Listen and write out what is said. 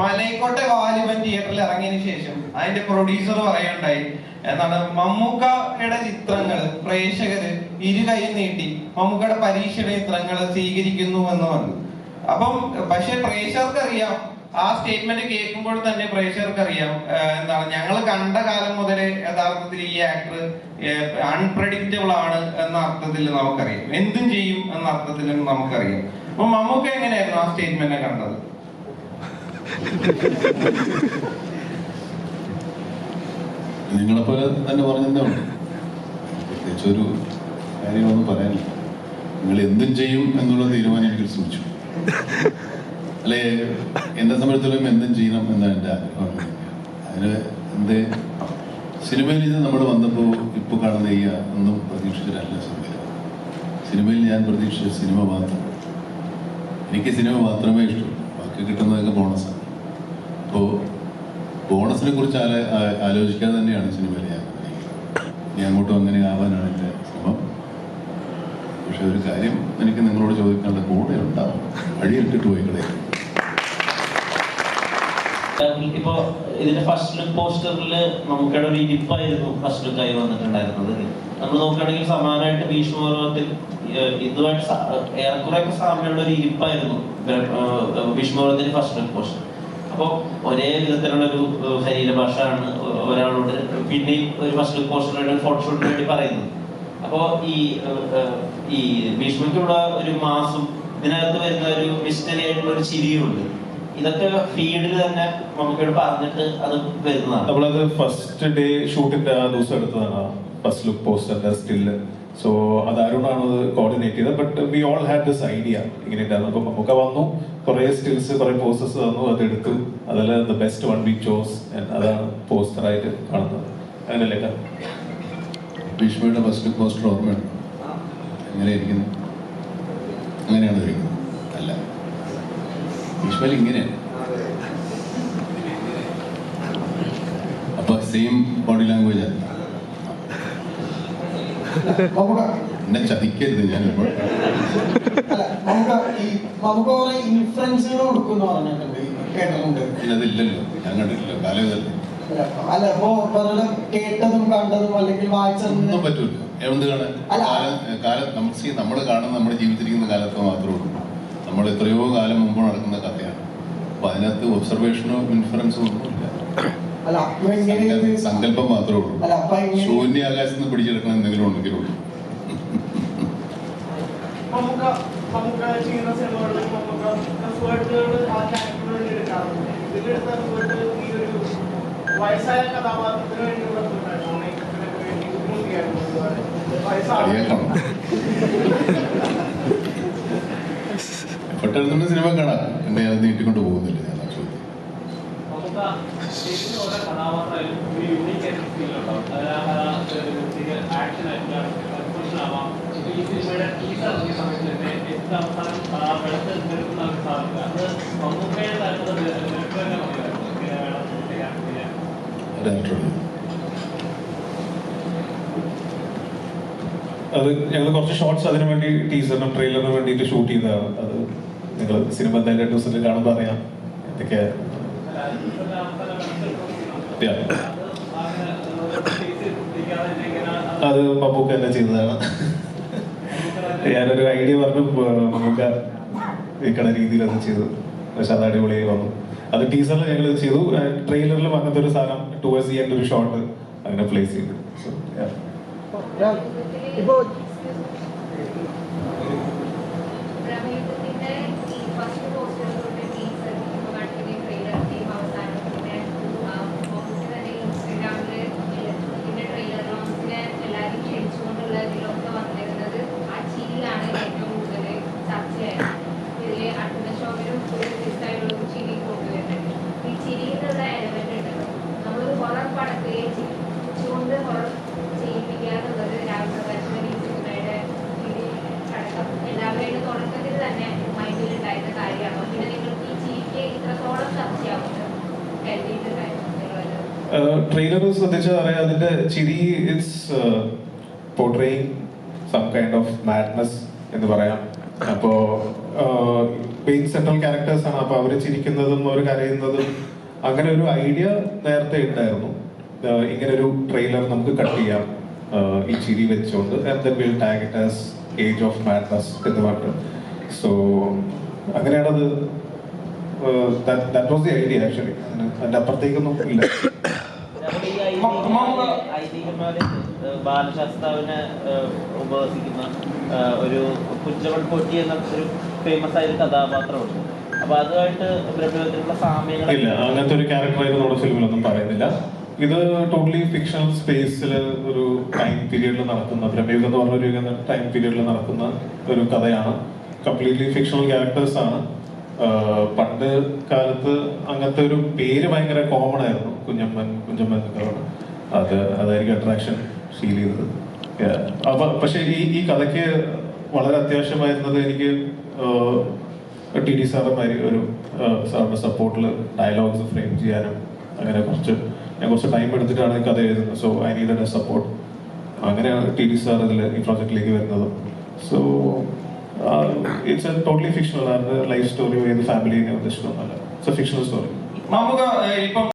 മലൈക്കോട്ടെ വാലിബൻ തിയേറ്ററിൽ ഇറങ്ങിയതിന് ശേഷം അതിന്റെ പ്രൊഡ്യൂസർ പറയുണ്ടായി എന്താണ്? മമ്മൂക്കയുടെ ചിത്രങ്ങൾ പ്രേക്ഷകര് ഇരു കൈ നീട്ടി മമ്മൂക്കയുടെ പരീക്ഷയുടെ ചിത്രങ്ങൾ സ്വീകരിക്കുന്നു എന്ന് പറഞ്ഞു. അപ്പം പക്ഷെ പ്രേക്ഷകർക്ക് അറിയാം ആ സ്റ്റേറ്റ്മെന്റ് കേൾക്കുമ്പോൾ തന്നെ പ്രേക്ഷകർക്ക് അറിയാം എന്താണ്? ഞങ്ങൾ കണ്ട കാലം മുതൽ യഥാർത്ഥത്തിൽ ഈ ആക്ടർ അൺപ്രഡിക്റ്റബിൾ ആണ് എന്ന അർത്ഥത്തിൽ നമുക്കറിയാം. എന്തും ചെയ്യും എന്ന അർത്ഥത്തിൽ നമുക്കറിയാം. അപ്പൊ മമ്മൂക്ക എങ്ങനെയായിരുന്നു ആ സ്റ്റേറ്റ്മെന്റ് കണ്ടത്? നിങ്ങളെപ്പോലെ തന്നെ പറഞ്ഞതേ പ്രത്യേകിച്ച് ഒരു കാര്യമൊന്നും പറയാനില്ല. നിങ്ങൾ എന്തും ചെയ്യും എന്നുള്ള തീരുമാനം എനിക്ക് ശ്രമിച്ചു. അല്ലെ എന്നെ സംബന്ധിച്ചിടത്തോളം എന്തും ചെയ്യണം എന്നാണ് എന്റെ ആഗ്രഹം. അതിന് എന്ത് സിനിമയിൽ നിന്ന് നമ്മൾ വന്നപ്പോൾ ഇപ്പോൾ കാണുന്ന ഈ ഒന്നും പ്രതീക്ഷിച്ചിട്ടല്ല സിനിമയിൽ സിനിമയിൽ ഞാൻ പ്രതീക്ഷിച്ച സിനിമ മാത്രം. എനിക്ക് സിനിമ മാത്രമേ ഇഷ്ടമുള്ളൂ. ബാക്കി കിട്ടുന്നതൊക്കെ ബോണസാണ്. ബോണസിനെ കുറിച്ച് ആലോചിക്കാൻ തന്നെയാണ് സിനിമയിൽ ഞാൻ. ഇനി അങ്ങോട്ടും അങ്ങനെ ആവാനാണ് എന്റെ ശ്രമം. പക്ഷെ ഒരു കാര്യം എനിക്ക് നിങ്ങളോട് ചോദിക്കാനുള്ള കൂടെ ഉണ്ടാവും വഴിയിട്ടിട്ട് പോയി കളയും ഇപ്പൊ ഇതിന്റെ ഫസ്റ്റ് ലുക്ക് പോസ്റ്ററിൽ നമുക്കിടെ ഒരു ഇരിപ്പായിരുന്നു ഫസ്റ്റ് ലുക്കായി വന്നിട്ടുണ്ടായിരുന്നത്. നമ്മൾ നോക്കുകയാണെങ്കിൽ സമാനമായിട്ട് ഭീഷ്മപർവത്തിൽ ഇതുമായിട്ട് ഏറെക്കുറെ സാമ്യമുള്ള ഒരു ഇരിപ്പായിരുന്നു ഭീഷ്മപർവത്തിന്റെ ഫസ്റ്റ് ലുക്ക് പോസ്റ്റർ അപ്പോൾ ഒരേ വിധത്തിലുള്ള ഒരു ശരീരഭാഷയാണ് ഒരാളോട് പിന്നെ ഒരു ഫസ്റ്റ് ഒരു ഫോട്ടോഷൂട്ടിന് വേണ്ടി പറയുന്നത്. അപ്പോ ഈ ഈ ഭീഷ്മയ്ക്കുള്ള ഒരു മാസം ഇതിനകത്ത് വരുന്ന ഒരു മിസ്റ്ററി ആയിട്ടുള്ള ഒരു ചിരിയുണ്ട്. ഇതൊക്കെ ഫീൽഡിൽ തന്നെ നമുക്ക് പറഞ്ഞിട്ട് അത് വരുന്നതാണ്. നമ്മളത് ഫസ്റ്റ് ഡേ ഷൂട്ടിന്റെ ആ ദിവസം എടുത്തതാണ്. ഫസ്റ്റ് ലുക്ക് പോസ്റ്ററിന്റെ സ്റ്റില്ല് സോ അത് അരുണാണ് അത് കോർഡിനേറ്റ് ചെയ്തത്. But we all had this idea ഇങ്ങനെ ഉണ്ടായിരുന്നു അപ്പം നമുക്ക് വന്നു. കുറെ സ്റ്റിൽസ് കുറെ പോസ്റ്റേഴ്സ് തന്നു. അത് എടുത്തു. അതിൽ the best one we chose അതാണ് പോസ്റ്ററായിട്ട് കാണുന്നത്. അങ്ങനെയല്ലേ ഭീഷ്മയുടെ ഫസ്റ്റ് പോസ്റ്റർ ഓർമ്മയാണ് എങ്ങനെ ഇരിക്കുന്നു? അങ്ങനെയാണ് ഇരിക്കുന്നത്. അല്ല. ഭീഷ്മയിൽ ഇങ്ങനെയാണ് അപ്പൊ സെയിം എന്നെ ചതിക്കരുത് ഞാൻ അല്ല ഈ കേട്ടതും കണ്ടതും അല്ലെങ്കിൽ. കാലം നമ്മൾ നമ്മൾ കാണുന്ന നമ്മുടെ ജീവിച്ചിരിക്കുന്ന കാലത്ത് മാത്രമേ ഉള്ളൂ. നമ്മൾ എത്രയോ കാലം മുമ്പ് നടക്കുന്ന കഥയാണ്. അപ്പൊ അതിനകത്ത് ഒബ്സർവേഷനോ ഇൻഫറൻസോ ഒന്നുമില്ല. അല്ല അപ്പൊ സങ്കല്പം മാത്രമേ ഉള്ളൂ. അല്ല അപ്പൊ ശൂന്യാകാശത്ത് നിന്ന് പിടിച്ചെടുക്കണം എന്തെങ്കിലും ഉണ്ടെങ്കിൽ ഉള്ളൂ. വയസ്സായ കഥാപാത്രത്തിന് വേണ്ടിയുള്ള. പെട്ടെന്ന് സിനിമ കാണാം. എന്നെ അത് നീട്ടിക്കൊണ്ട് പോകുന്നില്ല ഞാൻ ആ ചോദ്യം നമുക്ക് ശരിക്കും ഓരോ കഥാപാത്രമായാലും ഒരു യൂണിക് ആയിട്ട് ഫീൽ ഉണ്ടാവും അത് ആ ആക്ഷൻ ആയിട്ടുള്ള എക്സ്പ്രഷൻ ആവാം ഇപ്പൊ ഈ സിനിമയുടെ ഇറങ്ങിയ സമയത്ത് തന്നെ അവസാനം അത് മമ്മൂക്കയുടെ ഞങ്ങൾ കുറച്ച് ഷോർട്സ് അതിനു വേണ്ടി ടീസറിനും ട്രെയിലറിനും വേണ്ടിയിട്ട് ഷൂട്ട് ചെയ്തതാണ് അത് നിങ്ങൾ സിനിമ എന്തായാലും രണ്ട് ദിവസത്തിൽ കാണുമ്പോൾ അറിയാം. ഇതൊക്കെ അത് മമ്മൂക്ക തന്നെ ചെയ്തതാണ്. ഞാനൊരു ഐഡിയ പറഞ്ഞു നമുക്ക് രീതിയിൽ അത് ചെയ്തു. പക്ഷെ അത് അടിപൊളിയായി വന്നു. അത് ടീസറിൽ ഞങ്ങൾ ചെയ്തു. ട്രെയിലറിൽ അങ്ങനത്തെ ഒരു സാധനം ടുവേഴ്സ് ചെയ്യേണ്ട ഒരു ഷോട്ട് അങ്ങനെ പ്ലേസ് ചെയ്തു. So, ട്രെയിലർ ശ്രദ്ധിച്ചാൽ അറിയാം അതിന്റെ ചിരി it's portraying some kind of madness എന്ന് പറയാം. അപ്പോ മെയിൻ സെൻട്രൽ ക്യാരക്ടേഴ്സ് ആണ്. അപ്പൊ അവർ ചിരിക്കുന്നതും അവർ കരയുന്നതും അങ്ങനെ ഒരു ഐഡിയ നേരത്തെ ഉണ്ടായിരുന്നു. ഇങ്ങനെ ഒരു ട്രെയിലർ നമുക്ക് കട്ട് ചെയ്യാം. ഈ ചിരി വെച്ചുകൊണ്ട് ഏജ് ഓഫ് മാഡ്നസ് എന്ന് പറഞ്ഞു. So അങ്ങനെയാണത്. That was the idea actually അതിന്റെ അപ്പുറത്തേക്കൊന്നും ഇല്ല. ബാലശാസ്താവിനെ ഉപവസിക്കുന്ന ഒരു കുഞ്ചവൻ പൊറ്റി എന്ന ഒരു ഫേമസ് ആയ ഒരു കഥാപാത്രമുണ്ട്. അപ്പൊ അതുമായിട്ട് ബ്രഹ്മത്തിലുള്ള സാമ്യങ്ങൾ ഇല്ല അങ്ങനത്തെ ഒരു ക്യാരക്ടറായിട്ട് നമ്മുടെ ഫിലിമിലൊന്നും പറയുന്നില്ല. ഇത് ടോട്ടലി ഫിക്ഷണൽ സ്പേസിൽ ഒരു ടൈം പീരീഡിൽ നടക്കുന്ന ബ്രഹ്മയുഗം എന്ന് പറഞ്ഞ ഒരു ടൈം പീരീഡിൽ നടക്കുന്ന ഒരു കഥയാണ്. കംപ്ലീറ്റ്ലി ഫിക്ഷണൽ ക്യാരക്ടേഴ്സ് ആണ്. പണ്ട് കാലത്ത് അങ്ങനത്തെ ഒരു പേര് ഭയങ്കര കോമൺ ആയിരുന്നു. കുഞ്ഞമ്മൻ കുഞ്ഞമ്മൻ എന്നൊക്കെ. അത് അതായിരിക്കും അട്രാക്ഷൻ ഫീൽ ചെയ്തത്. അപ്പൊ പക്ഷെ ഈ ഈ കഥയ്ക്ക് വളരെ അത്യാവശ്യമായിരുന്നത് എനിക്ക് ടി ഡി സാറുമാരി ഒരു സാറിന്റെ സപ്പോർട്ടിൽ ഡയലോഗ്സ് ഫ്രെയിം ചെയ്യാനും അങ്ങനെ കുറച്ച് ഞാൻ കുറച്ച് ടൈം എടുത്തിട്ടാണ് ഈ കഥ എഴുതുന്നത്. So I need a support അങ്ങനെയാണ് ടി ഡി സാർ ഇതിൽ ഈ പ്രോജക്റ്റിലേക്ക് വരുന്നത്. So it's a totally fictional life story ഫാമിലിനെ ഉദ്ദേശിക്കുന്നതല്ല ഇറ്റ്സ് എ ഫിക്ഷണൽ സ്റ്റോറി നമുക്ക് ഇപ്പം